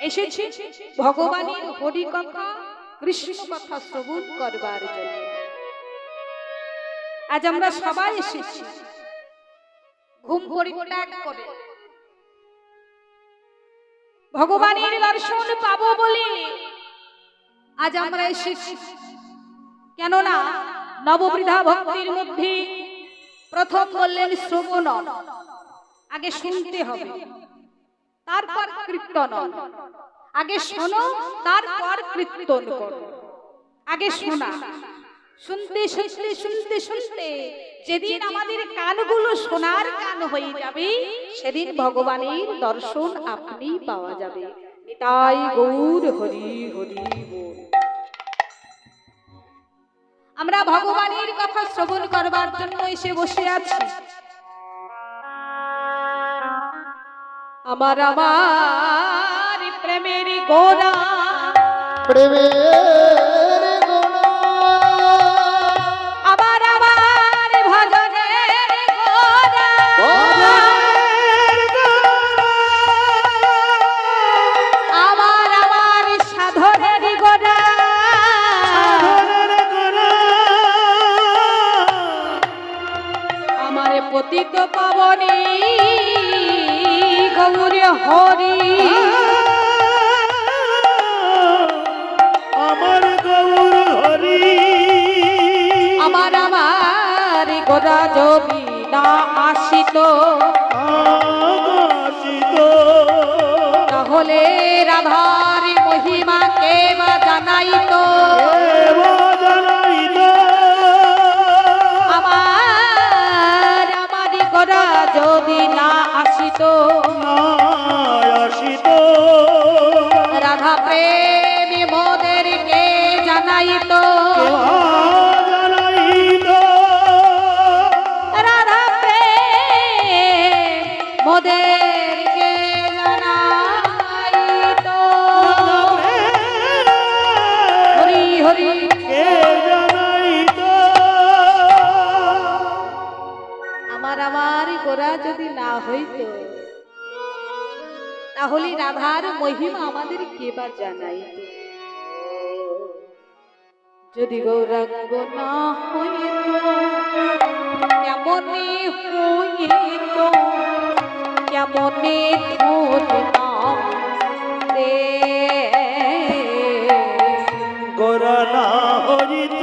এসেছি ভগবানের হরি কথা কৃষ্ণ কথা শ্রবণ করবার জন্য। আজ আমরা সবাই এসেছি। ঘুম পরিত্যাগ করে। ভগবানের দর্শন পাবো বলে আজ আমরা এসেছি। কেননা নববৃধা ভক্তির মধ্যে প্রথম বললেন শ্রবণ। আগে শুনতে হবে। তারপর কীর্তন। আগে শোনো তারপর কীর্তন করো। আগে শোনা। শুনতে শুনতে শুনতে শুনতে যেদিন আমাদের কানগুলো সোনার কান হয়ে যাবে সেদিন ভগবানের দর্শন আপনি পাওয়া যাবে। তাই গৌর হরি হরি। আমরা ভগবানের কথা শ্রবণ করবার জন্য এসে বসে আছি। আমার আমার প্রেমের গোরা প্রেমের গুণ আমার হরি। আমার গৌর হরি। আমার আমার গোরা যদি না আসিত তাহলে রাধার মহিমা কে বা জানাইত? হইত। তাহলে রাধার মহিমা আমাদের কে বা জানাইত যদি গৌরাঙ্গ না হইত, কেমনে হইত? কেমনে না হইত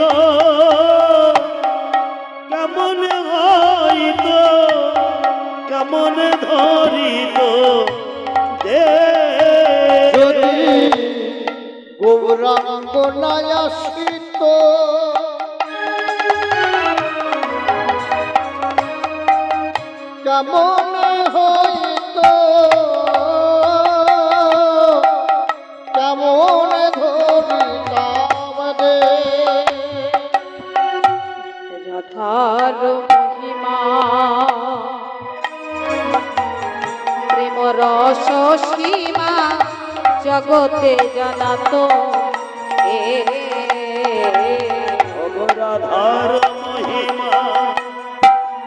কেমন ধরিত দে। যদি গৌরাঙ্গ নাই আসিত কেমন হইত? কেমন ধরিতাম রে? রাধার মহিমা রস সীমা জগতে জানাত এ। রাধার মহিমা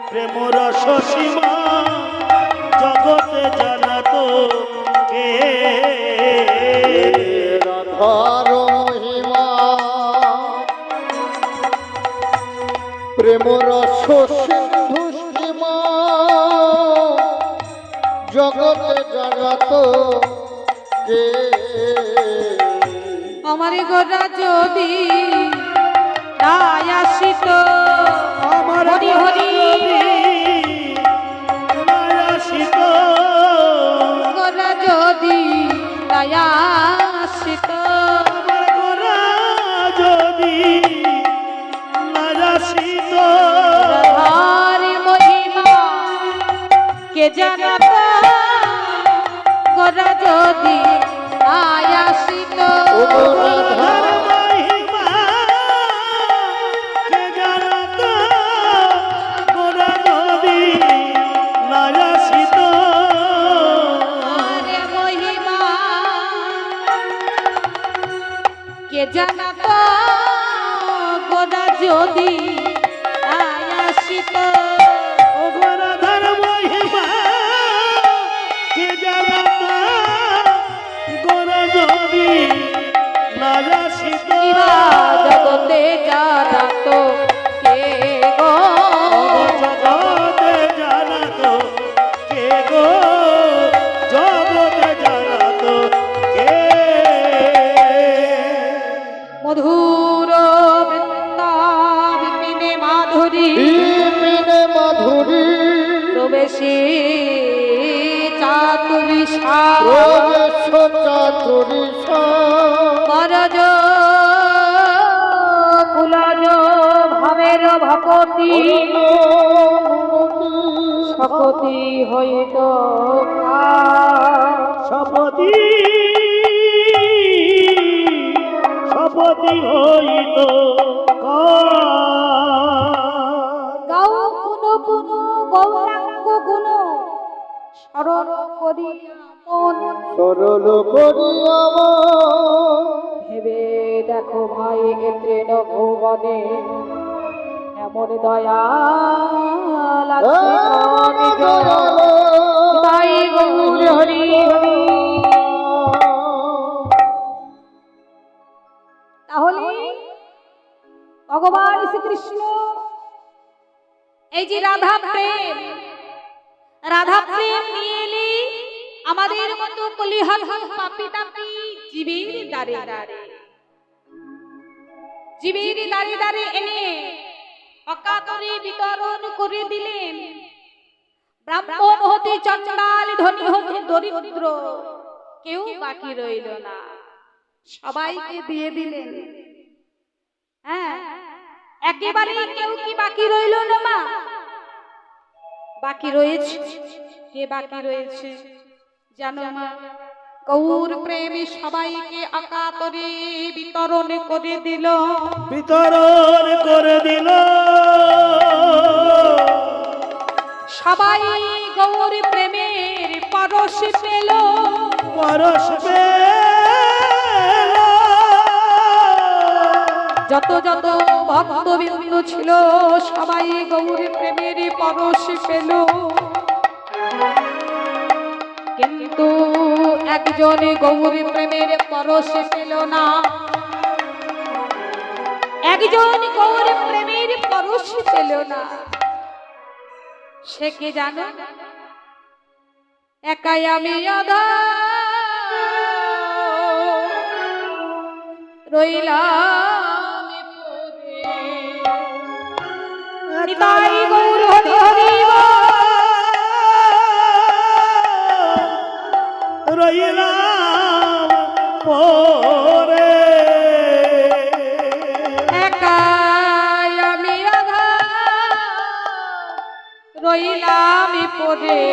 প্রেম রস সীমা জগতে জানাত কে জগতে আমার গোরা যদি আসিত আমার হরি হরি মায়াসিত গোরা যদি আসিত। আমার গোরা যদি আসিত। কে গোরা যদি মহিমা কে জানাত গোরা যদি প্রবেশ চাতুরী করজ কুলজ ভাবের ভকতি। শকতি হইত শপথি শপথি হইত গাও পুন পুন গৌরাঙ্গ গুণ। স্মরণ করি মন সরল করি আমার ভেবে দেখো ভাই এ তৃণ ভুবনে এমন তাই গৌর হরি হরি। তাহলে ভগবান শ্রীকৃষ্ণ এই যে রাধা প্রেম রাধা প্রেম নিয়ে এলি আমাদের মতো কলিহল পাপি তাপি জীবের দাঁড়ে দাঁড়ে জীবের দাঁড়ে দাঁড়ে এনে অকাতরে বিতরণ করে দিলেন। ব্রাহ্মণ হতে চণ্ডাল ধনী হতে দরিদ্র, কেউ বাকি রইল না। সবাইকে দিয়ে দিলেন। হ্যাঁ একেবারে কেউ কি বাকি রইল না মা? বাকি রয়েছে? কে বাকি রয়েছে? জানো মা গৌর প্রেমে সবাইকে আকাতরে বিতরণ করে দিল। বিতরণ করে দিল। সবাই গৌর প্রেমের পরশ পেল। পরশ পেল। যত যত ভক্তবিন্দু ছিল সবাই গৌর প্রেমের পরশ পেল। কিন্তু একজন গৌর প্রেমের পরশ পেল না। একজন গৌর প্রেমের পরশ পেল না। সে কে জানো? একাই আমি অধা। রইলাম। নিতাই গৌর হরি হরি রইলাম পরে। একাই আমি রাধা রইলাম পরে।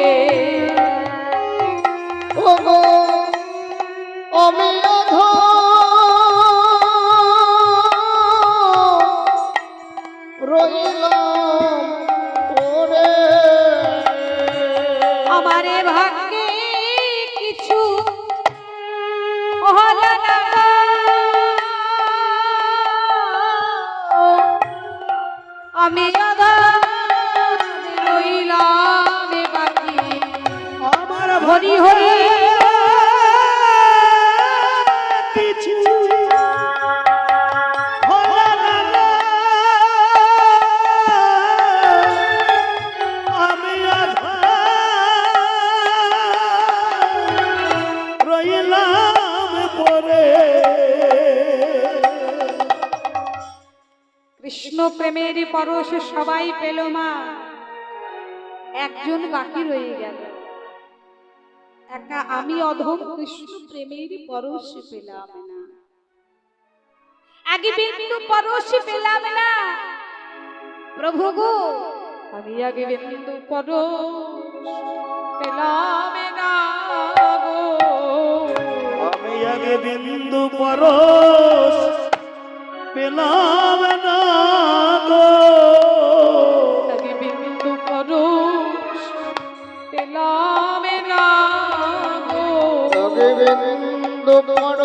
ওগো আমি অধ আমি রইলাম বাকি আমার হরি হরি পরশ সবাই পেল মা। একজন বাকি রয়ে গেল। একা আমি অধম কৃষ্ণ প্রেমের পরশ পেলাম না। আগে বিন্দু পরশ পেলাম না। প্রভু গো, আমি আগে বিন্দু পরশ পেলাম না গো। আমি আগে বিন্দু পরশ পেলাম না গো। বিন্দু পরশ পেলাম না গো। যোগবিন্দু পড়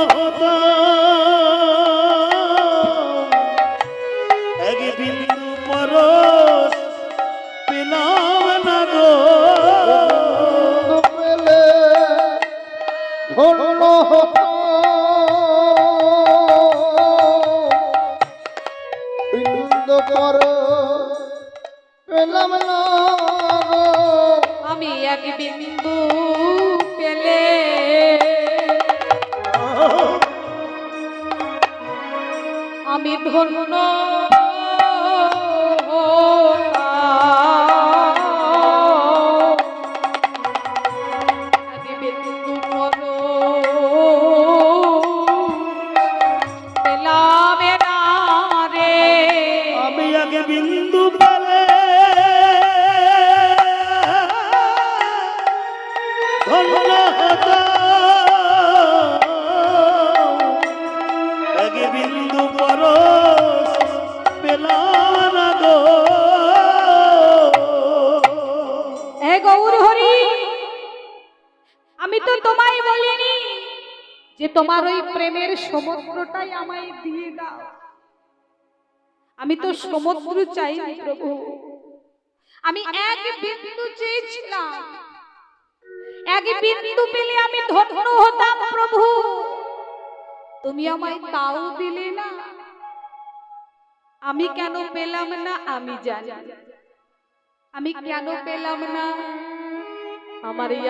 আমি ধন্য। তোমার ওই প্রেমের সমুদ্রটাই আমায় দিয়ে দাও। আমি তো সমুদ্র চাই প্রভু। আমি এক বিন্দু চেয়েছিলাম। এক বিন্দু পেলে আমি ধন্য হতাম প্রভু। তুমি আমায় তাও দিলে না। আমি কেন পেলাম না আমি জানি। আমি কেন পেলাম না? আমার এই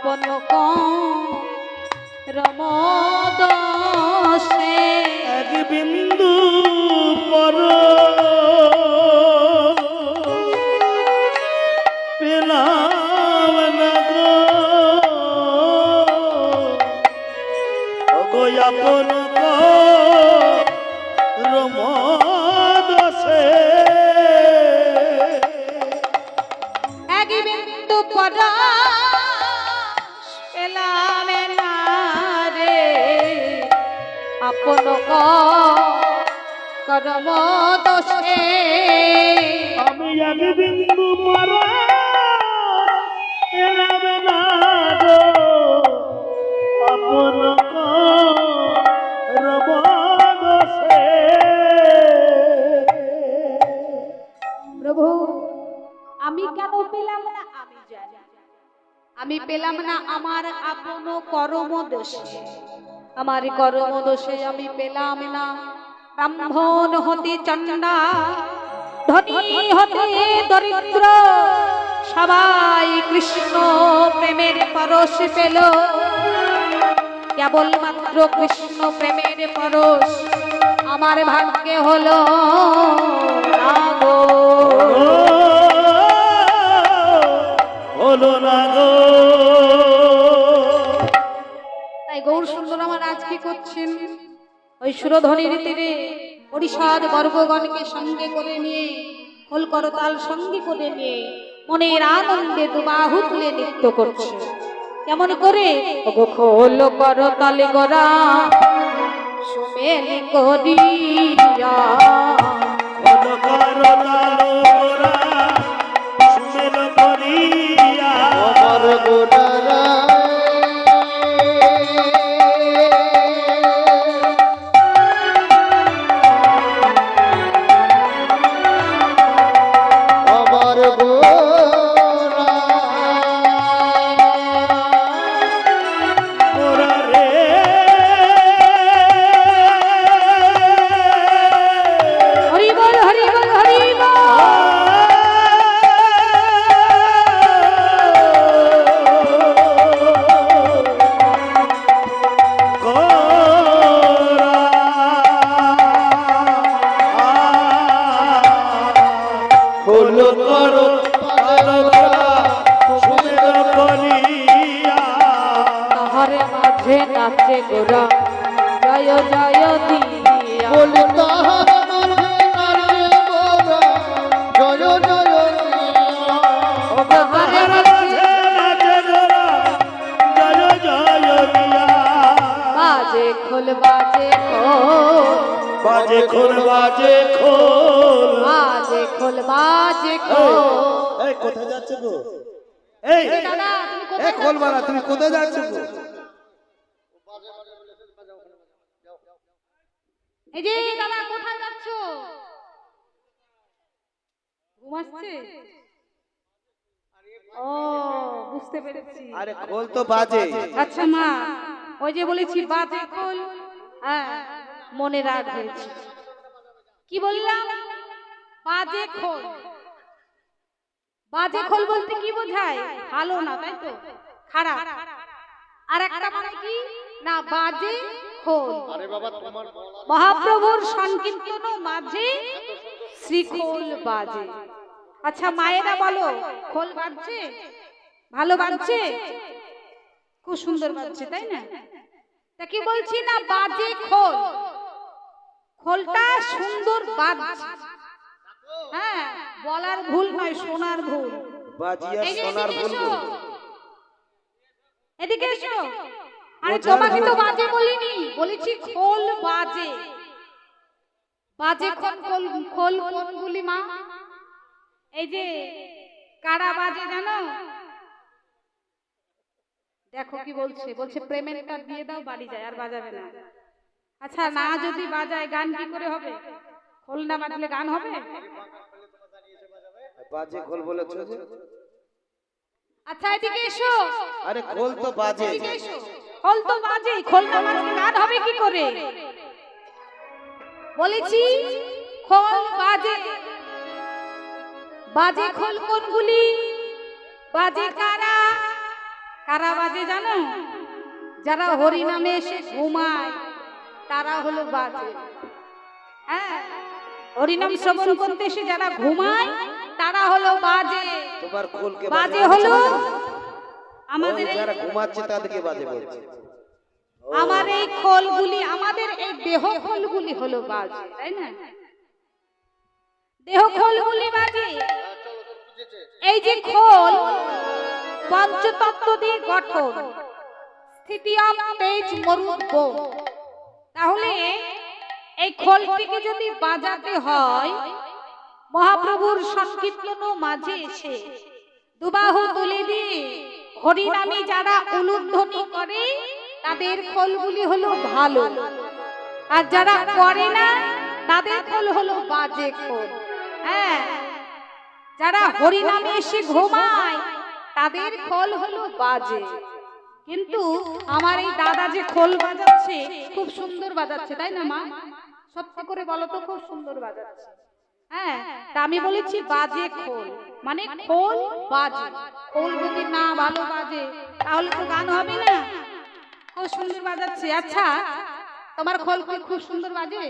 আপন রমদোষে এক বিন্দু পর করম দোষে। আমি এক বিন্দু পর না গো আপন রমদসে প্রভু আমি কেন পেলাম না? আমি জানি। আমি পেলাম না আমার আপন কর্ম দোষে। আমার কর্ম দোষে আমি পেলাম না। ব্রাহ্মণ হতে চন্ডা ধনী হতে দরিদ্র, সবাই কৃষ্ণ প্রেমের পরশ পেল। কেবলমাত্র কৃষ্ণ প্রেমের পরশ আমার ভাগ্যে হলো। হলো না তাই গৌর সুন্দর আমার আজ কি করছেন? ওই সুরধনির তীরে পরিষদ বর্গগণকে সঙ্গে করে নিয়ে খোল করতাল সঙ্গে করে নিয়ে মনের আনন্দে দুবাহু তুলে নৃত্য করছে। কেমন করে? ওগো খোল করতাল গরা সুমেলি করিয়া। হলো কারও তালো গোরা সুমেল করিয়া। এ কোথায় তুমি কোথায় যাচ্ছ? এই যে দাদা কোথায় যাচ্ছ? ঘুমাচ্ছে ও বুঝতে পেরেছি। আরে খোল তো বাজে। আচ্ছা মা ওই যে বলেছি বাজে খোল। হ্যাঁ মনে রাখ হয়েছে। কি বললাম? বাজে খোল। বাজে খোল বলতে কি বোঝায়? ভালো না তাই তো? খারাপ। আর একটা মানে কি? না বাজে খোল। আরে বাবা তোমার মহাপ্রভুর সংকীর্তন মাঝে শ্রী শ্রীখোল বাজে। আচ্ছা মায়েরা বলো খোল বাজছে? ভালো বাজছে? খুব সুন্দর বাজছে তাই না? তা কি বলছি না বাজে খোল? খোলটা সুন্দর বাজছে। হ্যাঁ বলার ভুল নয় শোনার ভুল। বাজিয়া এই যে সোনার এদিকে এসো। আরে তোমাকে তো বাজে বলিনি বলেছি খোল বাজে। বাজে খোল খোল খোল কোনগুলি মা? এই যে কারা বাজে জানো? দেখো কি বলছে বলছে প্রেমের পেমেন্টটা দিয়ে দাও বাড়ি যায় আর বাজাবে না। আচ্ছা না যদি বাজায় গান কি করে হবে? খোল না বাজলে গান হবে? বাজে খোল বলেছ আচ্ছা এদিকে এসো। আরে খোল তো বাজে। খোল তো বাজে খোল না বাজলে গান হবে কি করে? বলেছি খোল বাজে। বাজে খোল কোনগুলি? বাজে কারা? কারা বাজে জানো? যারা হরি নামে এসে ঘুমায় তারা হলো বাজে। হ্যাঁ হরিনাম শ্রবণ করতে এসে যারা ঘুমায় তারা হলো বাজে। তোমার খোলকে বাজে হলো আমাদের এই- যারা ঘুমাচ্ছে তাদেরকে বাজে বলছে। আমার এই খোলগুলি আমাদের এই দেহ খোলগুলি হলো বাজে তাই না? দেহ খোলগুলি বাজে। এই যে খোল পঞ্চতত্ত্ব দিয়ে গঠন। স্থিতিয়াম তেজ মরুদ তাহলে এই খোলটিকে যদি বাজাতে হয় মহাপ্রভুর সংকীর্তন মাঝে এসে দুবাহু তুলে দিয়ে হরিনামে যারা উলুধ্বনি করে, তাদের খোলগুলি হলো ভালো। আর যারা করে না, তাদের খোল হলো বাজে খোল। হ্যাঁ যারা হরিনামে এসে ঘুমায়, তাদের খোল হলো বাজে। কিন্তু আমার এই দাদা যে খোল বাজাচ্ছে, খুব সুন্দর বাজাচ্ছে, তাই না মা? সত্যি করে বলো তো, খুব সুন্দর বাজাচ্ছে। হ্যাঁ তা আমি বলেছি বাজে খোল। মানে খোল বাজে। খোল যদি না ভালো বাজে তাহলে তো গান হবে না। খুব সুন্দর বাজাচ্ছে। আচ্ছা তোমার খোল কি খুব সুন্দর বাজে?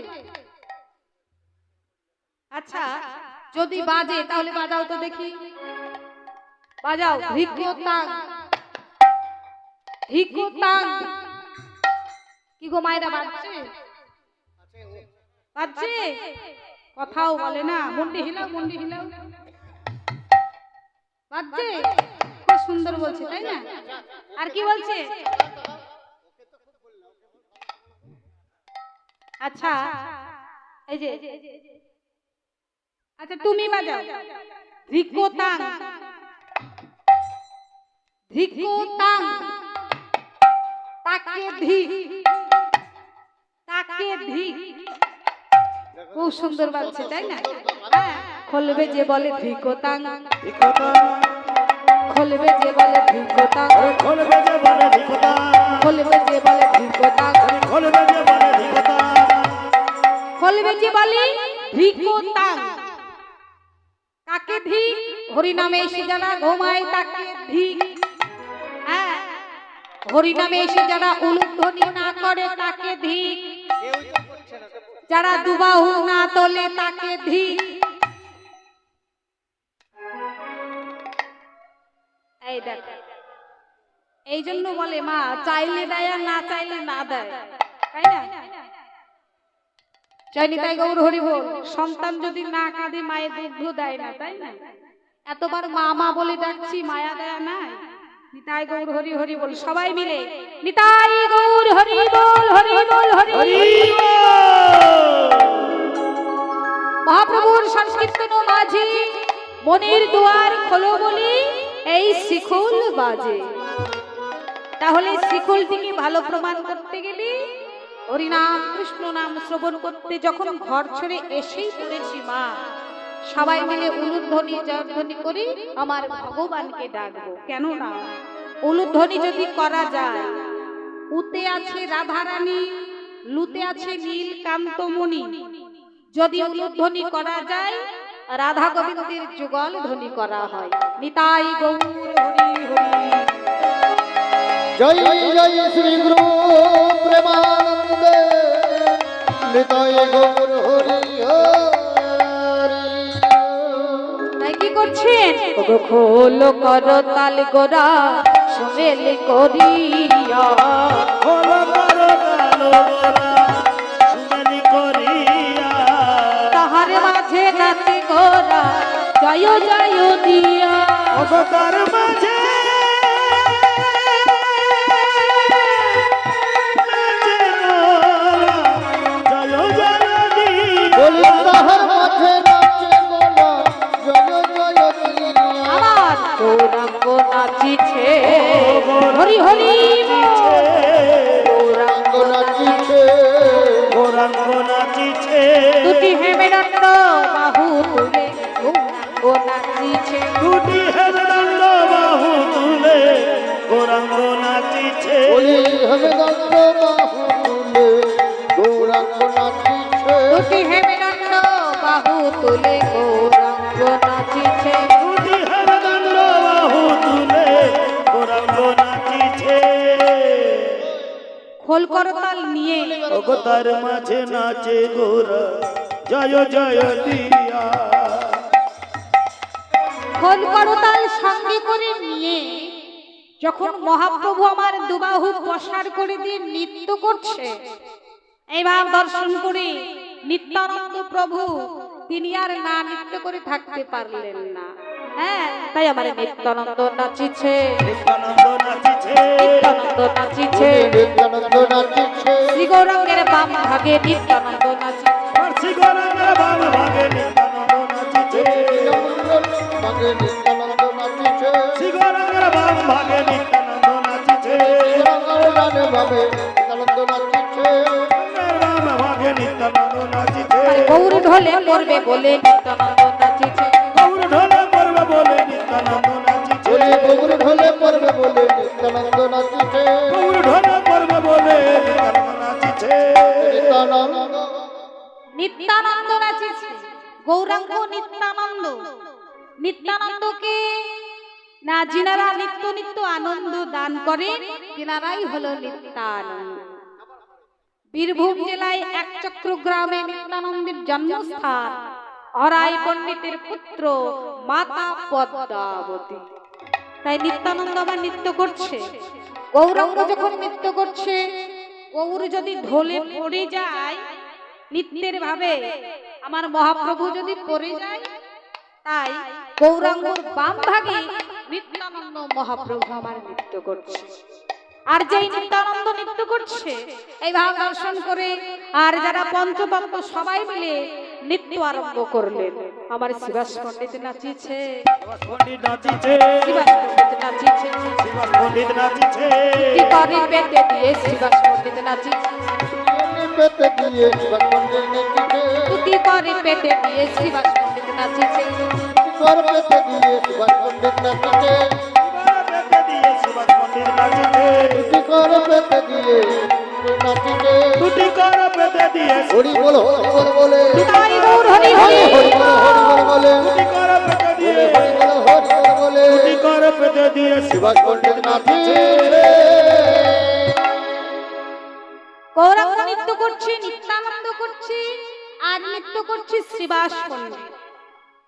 আচ্ছা যদি বাজে তাহলে বাজাও তো দেখি। বাজাও। ভিক্ষতাং ভিক্ষতাং কি গো মায়েরা বাজছে? বাজছে? কথাও বলে না মুন্ডি হিলাও মুন্ডি হিলাও। বাজছে? খুব সুন্দর বলছে তাই না? আর কি বলছে? আচ্ছা এই যে আচ্ছা তুমি বাজাও। ধিকোতাং ধিকোতাং তাকে ধি তাকে ধি খুব সুন্দর বাজছে তাই না? হ্যাঁ, খোলবে যে বলে ধিকোতাং খোলবে যে বলে ধিকোতাং খোলবে যে বলে ভিক্ষতা খোলবে যে বলে ধিকোতাং খোলবে যে বলে ভিক্ষতা খোলবে যে বলে ধিকোতাং কাকে ধি হরিনামে এসে যারা ঘুমায় তাকে ধি হ্যাঁ হরিনামে এসে যারা উলুধ্বনি না করে তাকে ধি যারা দুবাহু না তোলে তাকে ধি এই জন্য বলে, মা, চাইলে দেয় না চাইলে না দেয়। গৌর হরি বল সন্তান যদি না কাঁদে, মায়ের দুগ্ধ দেয় না, তাই না? এতবার মা মা বলে ডাকছি, মায়া দেয়া না নিতাই গৌর হরি হরি বল সবাই মিলে। নিতাই গৌর হরি বল হরি বল হরি। মহাপ্রভুর সংকীর্তন মাঝে মনের দুয়ার খোলো বলি এই শিখুল বাজে। তাহলে শিখুলটিকে ভালো প্রমাণ করতে গেলে হরিনাম কৃষ্ণ নাম শ্রবণ করতে যখন ঘর ছেড়ে এসেই পড়েছি মা। সবাই মিলে উলুধ্বনি জয়ধ্বনি করে আমার ভগবানকে ডাকবো। কেন না উলুধ্বনি যদি করা যায় উতে আছে রাধারানী লুতে আছে নীল কান্তমণি যদি উলুধ্বনি করা যায় রাধা গোবিন্দের যুগল ধ্বনি করা হয়। নিতাই গৌর হরি হরি। জয় জয় শ্রী গুরু প্রেমানন্দে। নিতাই গৌর হরি হরি। কি করছেন খোল কর তাল গোরা সুমেল করিয়া। তাহার মাঝে নাতি গোরা জয় জয় দিয়া। অবতার মাঝে হরি হরি গৌরাঙ্গ নাচিছে গৌরাঙ্গ নাচিছে দুটি হেমেদণ্ড বাহু তুলে গৌরাঙ্গ নাচিছে। দুটি হেমদণ্ড বাহু তুলে গৌরাঙ্গ নাচিছে। বলি হবে বাহু তুলে গৌরাঙ্গ নাচিছে। দুটি হেমেদণ্ড বাহু তুলে গৌরাঙ্গ খোল করতাল নিয়ে। অবতার মাঝে নাচে গোরা জয় জয় দিয়া। খোল করতাল সঙ্গে করে নিয়ে। যখন মহাপ্রভু আমার দুবাহু প্রসার করে দিয়ে নৃত্য করছে এইবার দর্শন করে নিত্যানন্দ প্রভু তিনি আর না নৃত্য করে থাকতে পারলেন না। হ্যাঁ তাই আমার নিত্যানন্দ নাচিছে। নিত্যানন্দ নাচিছে। নিত্যানন্দ নাচিছে। নিত্যানন্দ নাচিছে। শ্রী গৌরাঙ্গের বাম ভাগে নিত্যানন্দ নাচিছে। পার্সি গৌরাঙ্গের বাম ভাগে নিত্যানন্দ নাচিছে। ভাগে নিত্যানন্দ নাচিছে শ্রী গৌরাঙ্গের বাম ভাগে নিত্যানন্দ নাচিছে। গৌরাঙ্গের ভাবে নিত্যানন্দ নাচিছে বাম ভাগে নিত্যানন্দ নাচিছে। গৌর ঢোলে পড়বে বলে নিত্যানন্দ নাচিছে। ঢোলে পড়বে বলে নিত্যানন্দ নাচিছে। গৌর ঢোলে পড়বে বলে নিত্যানন্দ নাচিছে। নিত্যানন্দ। নিত্যানন্দ নাচিছে। গৌরাঙ্গ নিত্যানন্দ। নিত্যানন্দকে না যিনারা নিত্য নিত্য আনন্দ দান করে তিনারাই হলো নিত্যানন্দ। বীরভূম জেলায় এক চক্র গ্রামে নিত্যানন্দের জন্মস্থান। অরাই পণ্ডিতের পুত্র মাতা পদ্মাবতী। তাই নিত্যানন্দ আবার নৃত্য করছে। গৌরাঙ্গ যখন নৃত্য করছে, গৌর যদি ঢোলে পড়ে যায়, নৃত্যের ভাবে আমার মহাপ্রভু যদি পড়ে যায়, তাই গৌরাঙ্গর বাম ভাগে নিত্যানন্দ মহাপ্রভু আমার নৃত্য করছে। আর যেই নিত্যানন্দ নৃত্য করছে, এই ভাব দর্শন করে আর যারা পঞ্চতন্ত্র সবাই মিলে নৃত্য আরম্ভ করলেন। আমার শিবাস পণ্ডিত নাচিছে শিবাস পণ্ডিত নাচিছে শিবাস পণ্ডিত নাচিছে শিবাস পণ্ডিত নাচিছে কি করে পেটে দিয়ে শিবাস পণ্ডিত নাচিছে পেতে দিয়ে শিবাস মন্দির নেচিছে তুতি করে পেটে দিয়ে শিবাস পণ্ডিত নাচিছে কর পেতে দিয়ে শিবাস মন্দির নাচিছে পেতে দিয়ে শিবাস পণ্ডিত নাচিছে দুটি কর পেতে দিয়ে নাচিছে দুটি কর পেতে দিয়ে হরি বল হরি বল বলে। তাই গৌর হরি হরি হরি বল হরি বল বলে। দুটি কর পেতে দিয়ে হরি বল হরি বল বলে। দুটি কর পেতে দিয়ে শিবাস পণ্ডিত নাচিছে গৌরাঙ্গ নৃত্য করছে নিত্যানন্দ করছে আর নৃত্য করছে শ্রীবাস পণ্ডিত।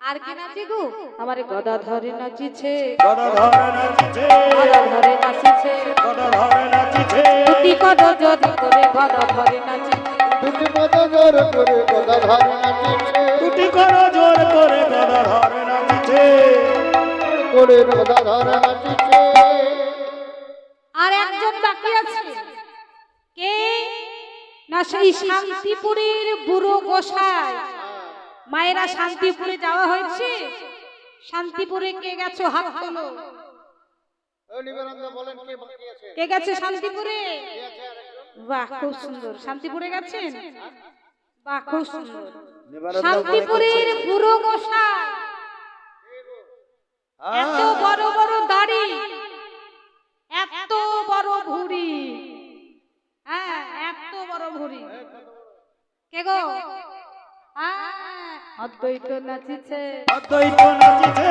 আর কি নাচে গো? আমার গদা ধরে নাচিছে। গদা ধরে নাচিছে। গদা ধরে নাচিছে। গদা ধরে নাচিছে। দুটি কদ যদি করে গদা ধরে নাচিছে। দুটি পদ জোর করে গদা ধরে নাচিছে। দুটি করো জোর করে গদা ধরে নাচিছে। করে গদা ধরে নাচিছে। আর একজন বাকি আছে? কে? না সেই শান্তিপুরের বুড়ো গোসাই। মায়েরা শান্তিপুরে যাওয়া হয়েছে? শান্তিপুরে কে গেছো হাত তোলো। কে বাকি গেছে শান্তিপুরে? কে আছে আরেকজন? বাহ খুব সুন্দর। শান্তিপুরে গেছেন? বাহ খুব সুন্দর। শান্তিপুরের পুরো গোসাই। এত বড় বড় দাড়ি এত বড় ভুড়ি হ্যাঁ এত বড় ভুড়ি কে গো হ্যাঁ, অদ্বৈত নাচিছে অদ্বৈত নাচিছে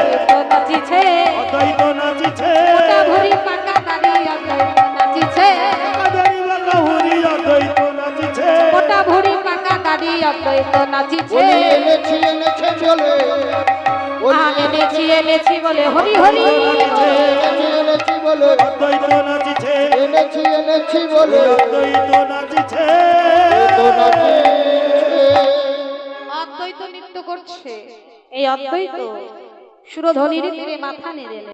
অদ্বৈত নাচিছে অদ্বৈত নাচিছে ওটা ভুড়ি পাকা দাড়ি অদ্বৈত নাচিছে কাদারি বাঁকা হুরি অদ্বৈত নাচিছে ওটা ভুড়ি পাকা দাড়ি অদ্বৈত নাচিছে বলি এনেছি বলে এনেছি এনেছি বলে হরি হরি এনেছি এনেছি বলে অদ্বৈত নাচিছে এনেছি এনেছি বলে অদ্বৈত নাচিছে তো নাচিছে অদ্বৈত নৃত্য করছে। এই অদ্বৈত সুরধ্বনির তীরে মাথা নেড়ে।